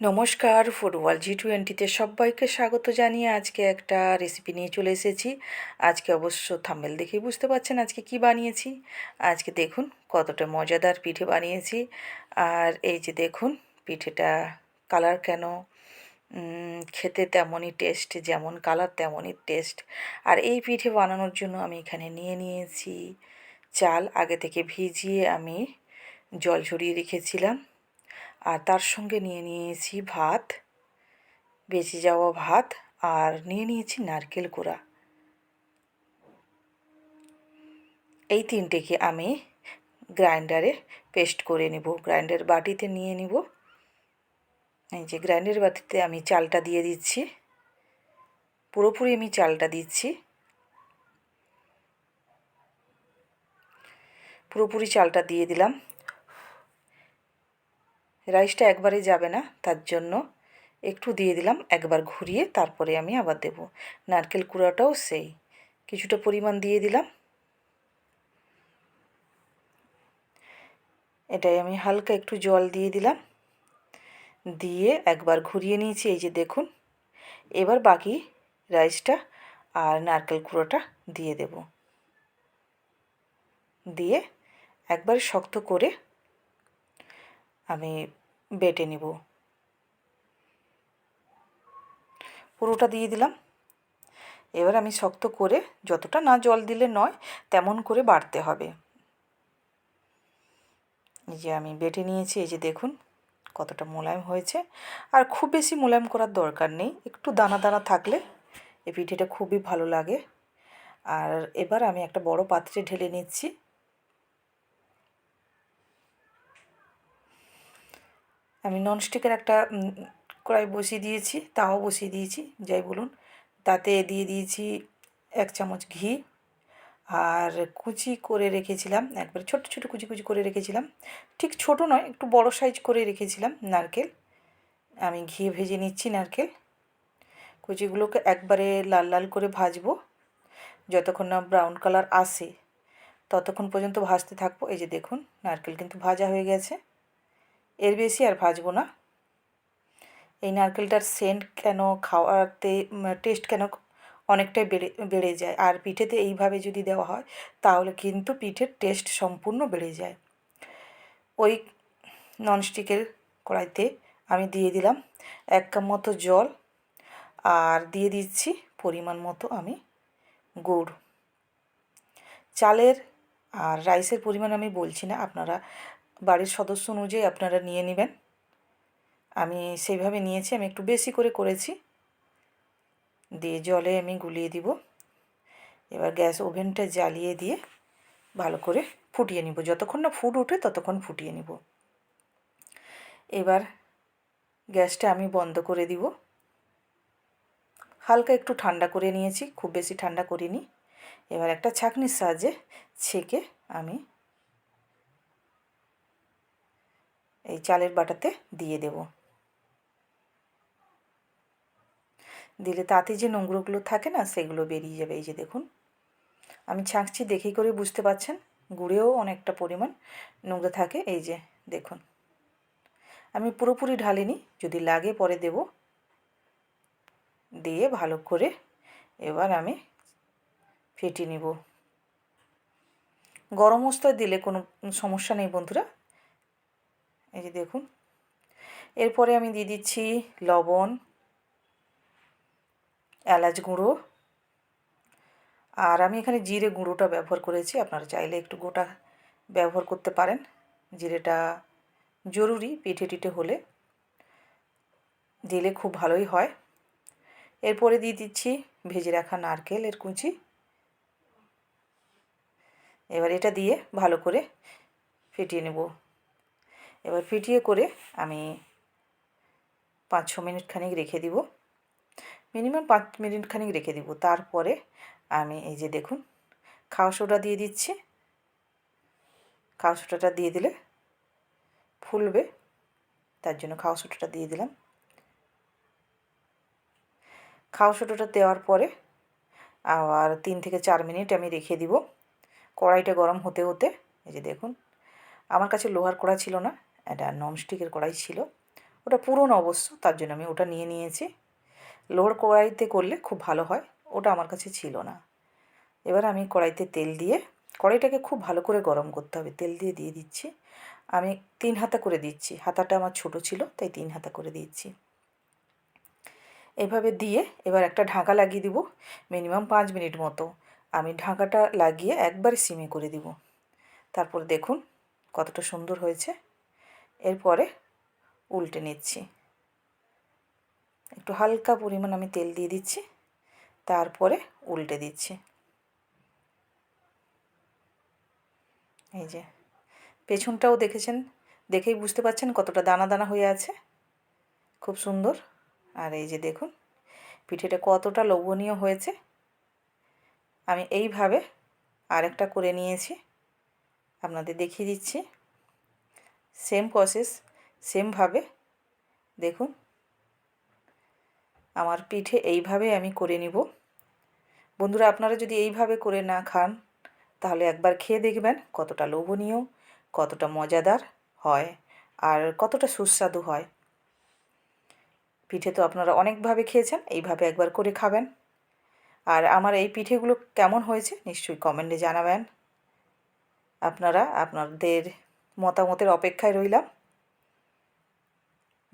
নমস্কার, ফুটবল জি টোয়েন্টিতে সবাইকে স্বাগত জানিয়ে আজকে একটা রেসিপি নিয়ে চলে এসেছি। আজকে অবশ্য থাম্বেল দেখেই বুঝতে পারছেন আজকে কি বানিয়েছি। আজকে দেখুন কতটা মজাদার পিঠে বানিয়েছি। আর এই যে দেখুন পিঠেটা কালার কেন খেতে তেমনই টেস্ট যেমন কালার তেমনই টেস্ট আর এই পিঠে বানানোর জন্য আমি এখানে নিয়ে নিয়েছি চাল। আগে থেকে ভিজিয়ে আমি জল ঝরিয়ে রেখেছিলাম। আর তার সঙ্গে নিয়ে নিয়েছি ভাত, বেঁচে যাওয়া ভাত আর নিয়ে নিয়েছি নারকেল কোড়া। এই তিনটেকে আমি গ্রাইন্ডারে পেস্ট করে নেব। গ্রাইন্ডার বাটিতে নিয়ে নিব। এই যে গ্রাইন্ডার বাটিতে আমি চালটা দিয়ে দিচ্ছি। পুরোপুরি আমি চালটা দিচ্ছি। পুরোপুরি চালটা দিয়ে দিলাম। রাইসটা একবারে যাবে না, তার জন্য একটু দিয়ে দিলাম, একবার ঘুরিয়ে তারপরে আমি আবার দেব। নারকেল কুড়াটাও সেই, কিছুটা পরিমাণ দিয়ে দিলাম। এটাই আমি হালকা একটু জল দিয়ে দিলাম। দিয়ে একবার ঘুরিয়ে নিয়েছি, এই যে দেখুন। এবার বাকি রাইসটা আর নারকেল কুড়োটা দিয়ে দেব। দিয়ে একবার শক্ত করে আমি বেটে নিব। পুরোটা দিয়ে দিলাম। এবার আমি শক্ত করে যতটা না জল দিলে নয়, তেমন করে বাড়তে হবে। এই যে আমি বেটে নিয়েছি, এই যে দেখুন কতটা মোলায়েম হয়েছে। আর খুব বেশি মোলায়েম করার দরকার নেই, একটু দানা দানা থাকলে এই পিঠেটা খুবই ভালো লাগে। আর এবার আমি একটা বড় পাত্রে ঢেলে নিচ্ছি। আমি ননস্টিকের একটা কড়াই বসিয়ে দিয়েছি, তাও বসিয়ে দিয়েছি, যাই বলুন। তাতে দিয়ে দিয়েছি এক চামচ ঘি আর কুচি করে রেখেছিলাম, একবারে ছোট ছোট কুচি কুচি করে রেখেছিলাম। ঠিক ছোট নয়, একটু বড় সাইজ করে রেখেছিলাম নারকেল। আমি ঘি ভেজে নিচ্ছি নারকেল। কুচিগুলোকে একবারে লাল লাল করে ভাজবো। যতক্ষণ না ব্রাউন কালার আসে, ততক্ষণ পর্যন্ত ভাজতে থাকব। এই যে দেখুন, নারকেল কিন্তু ভাজা হয়ে গেছে। এর বেশি আর ভাজবো না। এই নারকেলটার সেন্ট কেন খাওয়াতে টেস্ট কেন অনেকটাই বেড়ে বেড়ে যায়। আর পিঠেতে এইভাবে যদি দেওয়া হয়, তাহলে কিন্তু পিঠের টেস্ট সম্পূর্ণ বেড়ে যায়। ওই ননস্টিকের কড়াইতে আমি দিয়ে দিলাম এক কাপ মতো জল আর দিয়ে দিচ্ছি পরিমাণ মতো আমি গুড়। চালের আর রাইসের পরিমাণ আমি বলছি না, আপনারা বাড়ির সদস্য অনুযায়ী আপনারা নিয়ে নেবেন। আমি সেইভাবে নিয়েছি, আমি একটু বেশি করে করেছি। দিয়ে জলে আমি গুলিয়ে দিব। এবার গ্যাস ওভেনটা জ্বালিয়ে দিয়ে ভালো করে ফুটিয়ে নিব। যতক্ষণ না ফুট ওঠে, ততক্ষণ ফুটিয়ে নিব। এবার গ্যাসটা আমি বন্ধ করে দিব। হালকা একটু ঠান্ডা করে নিয়েছি, খুব বেশি ঠান্ডা করিনি। এবার একটা ছাঁকনির সাহায্যে ছেঁকে আমি এই চালের বাটাতে দিয়ে দেব। দিলে তাতে যে নোংরোগুলো থাকে না, সেগুলো বেরিয়ে যাবে। এই যে দেখুন, আমি ছাঁকছি, দেখেই করে বুঝতে পাচ্ছেন, গুড়েও অনেকটা পরিমাণ নোংরা থাকে। এই যে দেখুন, আমি পুরোপুরি ঢালিনি, যদি লাগে পরে দেব। দিয়ে ভালো করে এবার আমি ফেটিয়ে নিব। গরম অবস্থায় দিলে কোনো সমস্যা নেই বন্ধুরা এই যে দেখুন। এরপরে আমি দিয়ে দিচ্ছি লবণ, এলাচ গুঁড়ো। আর আমি এখানে জিরে গুঁড়োটা ব্যবহার করেছি, আপনারা চাইলে একটু গোটা ব্যবহার করতে পারেন। জিরেটা জরুরি পিঠে টিঠে হলে, দিলে খুব ভালোই হয়। এরপরে দিয়ে দিচ্ছি ভেজে রাখা নারকেল এর কুচি। এবার এটা দিয়ে ভালো করে ফেটিয়ে নেব। এবার ফিটিয়ে করে আমি পাঁচ ছ মিনিট খানিক রেখে দিব। মিনিমাম পাঁচ মিনিট খানিক রেখে দিব। তারপরে আমি এই যে দেখুন, খাওয়া সোডা দিয়ে দিচ্ছি। খাওয়া সোডাটা দিয়ে দিলে ফুলবে, তার জন্য খাওয়া সোডাটা দিয়ে দিলাম। খাওয়া সোডাটা দেওয়ার পরে আবার তিন থেকে চার মিনিট আমি রেখে দিব। কড়াইটা গরম হতে হতে, এই যে দেখুন, আমার কাছে লোহার কড়া ছিল না এটা ননস্টিকের কড়াই ছিল। ওটা পুরনো অবশ্য, তার জন্য আমি ওটা নিয়ে নিয়েছি। লোহার কড়াইতে করলে খুব ভালো হয়, ওটা আমার কাছে ছিল না। এবার আমি কড়াইতে তেল দিয়ে, কড়াইটাকে খুব ভালো করে গরম করতে হবে। তেল দিয়ে দিয়ে দিচ্ছি। আমি তিন হাতা করে দিচ্ছি। হাতাটা আমার ছোট ছিল, তাই তিন হাতা করে দিচ্ছি। এভাবে দিয়ে এবার একটা ঢাকা লাগিয়ে দিব, মিনিমাম পাঁচ মিনিট মতো। আমি ঢাকাটা লাগিয়ে একবার সিমে করে দিব। তারপর দেখুন কতটা সুন্দর হয়েছে। এরপরে উল্টে নিচ্ছি। একটু হালকা পরিমাণ আমি তেল দিয়ে দিচ্ছি, তারপরে উল্টে দিচ্ছি। এই যে, পেছনটাও দেখেছেন, দেখেই বুঝতে পারছেন কতটা দানা দানা হয়ে আছে। খুব সুন্দর। আর এই যে দেখুন, পিঠেটা কতটা লোভনীয় হয়েছে। আমি এইভাবে আরেকটা করে নিয়েছি। আপনাদের দেখিয়ে দিচ্ছি। সেম প্রসেস সেমভাবে দেখুন, আমার পিঠে এইভাবে আমি করে নিব। বন্ধুরা, আপনারা যদি এইভাবে করে না খান, তাহলে একবার খেয়ে দেখবেন কতটা লোভনীয়, কতটা মজাদার হয় আর কতটা সুস্বাদু হয়। পিঠে তো আপনারা অনেকভাবে খেয়েছেন, এইভাবে একবার করে খাবেন। আর আমার এই পিঠেগুলো কেমন হয়েছে, নিশ্চয়ই কমেন্টে জানাবেন। আপনারা, আপনাদের মতামতের অপেক্ষায় রইলাম।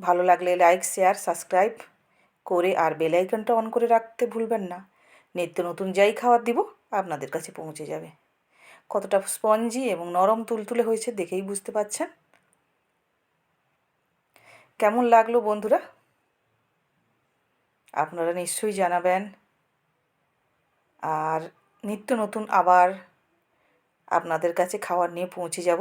ভালো লাগলে লাইক শেয়ার সাবস্ক্রাইব করে আর বেলাইকনটা অন করে রাখতে ভুলবেন না। নিত্য নতুন যাই খাবার দিব, আপনাদের কাছে পৌঁছে যাবে। কতটা স্পঞ্জি এবং নরম তুলতুলে হয়েছে দেখেই বুঝতে পাচ্ছেন? কেমন লাগল বন্ধুরা? আপনারা নিশ্চয়ই জানাবেন। আর নিত্য নতুন আবার আপনাদের কাছে খাবার নিয়ে পৌঁছে যাব।